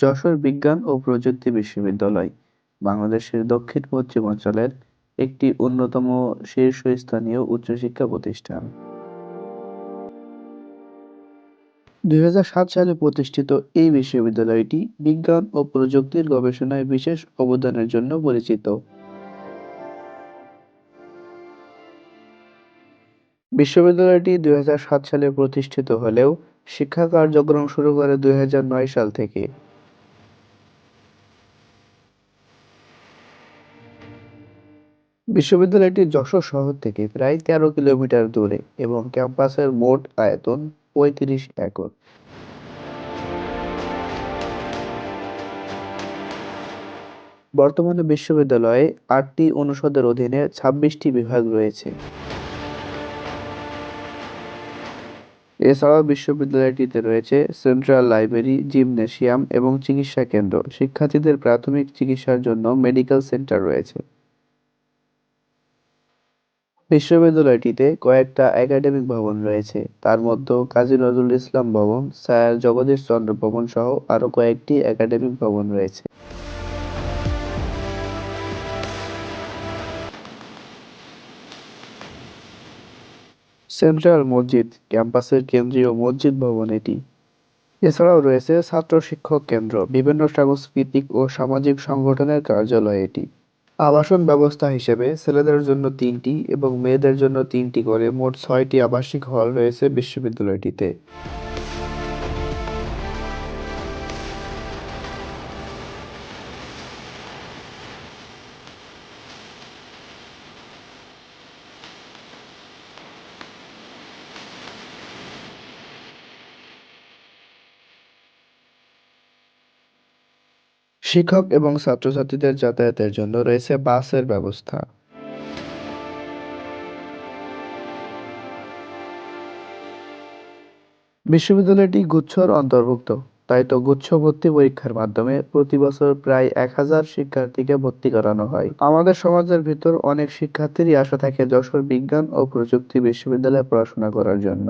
যশোর বিজ্ঞান ও প্রযুক্তি বিশ্ববিদ্যালয়, বাংলাদেশের দক্ষিণ পশ্চিমাঞ্চলের একটি অন্যতম শীর্ষস্থানীয় উচ্চশিক্ষা প্রতিষ্ঠান। দুই সালে প্রতিষ্ঠিত এই বিশ্ববিদ্যালয়টি বিজ্ঞান ও প্রযুক্তির গবেষণায় বিশেষ অবদানের জন্য পরিচিত। বিশ্ববিদ্যালয়টি দুই হাজার সাত সালে প্রতিষ্ঠিত হলেও শিক্ষা কার্যক্রম শুরু করে দুই হাজার নয় সাল থেকে। বিশ্ববিদ্যালয়টি যশোর শহর থেকে প্রায় তেরো কিলোমিটার দূরে এবং ক্যাম্পাসের মোট আয়তন পঁয়ত্রিশ একর। বর্তমানে বিশ্ববিদ্যালয়ে আটটি অনুষদের অধীনে ছাব্বিশটি বিভাগ রয়েছে। এছাড়াও বিশ্ববিদ্যালয়টিতে রয়েছে সেন্ট্রাল লাইব্রেরি, জিমনেসিয়াম এবং চিকিৎসা কেন্দ্র। শিক্ষার্থীদের প্রাথমিক চিকিৎসার জন্য মেডিকেল সেন্টার রয়েছে। বিশ্ববিদ্যালয়টিতে কয়েকটা একাডেমিক ভবন রয়েছে, তার মধ্যে কাজী নজরুল ইসলাম ভবন, স্যার জগদীশ চন্দ্র ভবন সহ আরও কয়েকটি একাডেমিক ভবন রয়েছে। সেন্ট্রাল মসজিদ ক্যাম্পাসের কেন্দ্রীয় মসজিদ ভবন এটি। এছাড়াও রয়েছে ছাত্র শিক্ষক কেন্দ্র, বিভিন্ন সাংস্কৃতিক ও সামাজিক সংগঠনের কার্যালয় এটি। আবাসন ব্যবস্থা হিসেবে ছেলেদের জন্য তিনটি এবং মেয়েদের জন্য তিনটি করে মোট ছয়টি আবাসিক হল রয়েছে বিশ্ববিদ্যালয়টিতে। শিক্ষক এবং ছাত্রছাত্রীদের যাতায়াতের জন্য রয়েছে বাসের ব্যবস্থা। বিশ্ববিদ্যালয়টি গুচ্ছর অন্তর্ভুক্ত, তাই তো গুচ্ছ ভর্তি পরীক্ষার মাধ্যমে প্রতি বছর প্রায় এক হাজার শিক্ষার্থীকে ভর্তি করানো হয়। আমাদের সমাজের ভিতর অনেক শিক্ষার্থীরই আশা থাকে যশোর বিজ্ঞান ও প্রযুক্তি বিশ্ববিদ্যালয়ে পড়াশোনা করার জন্য।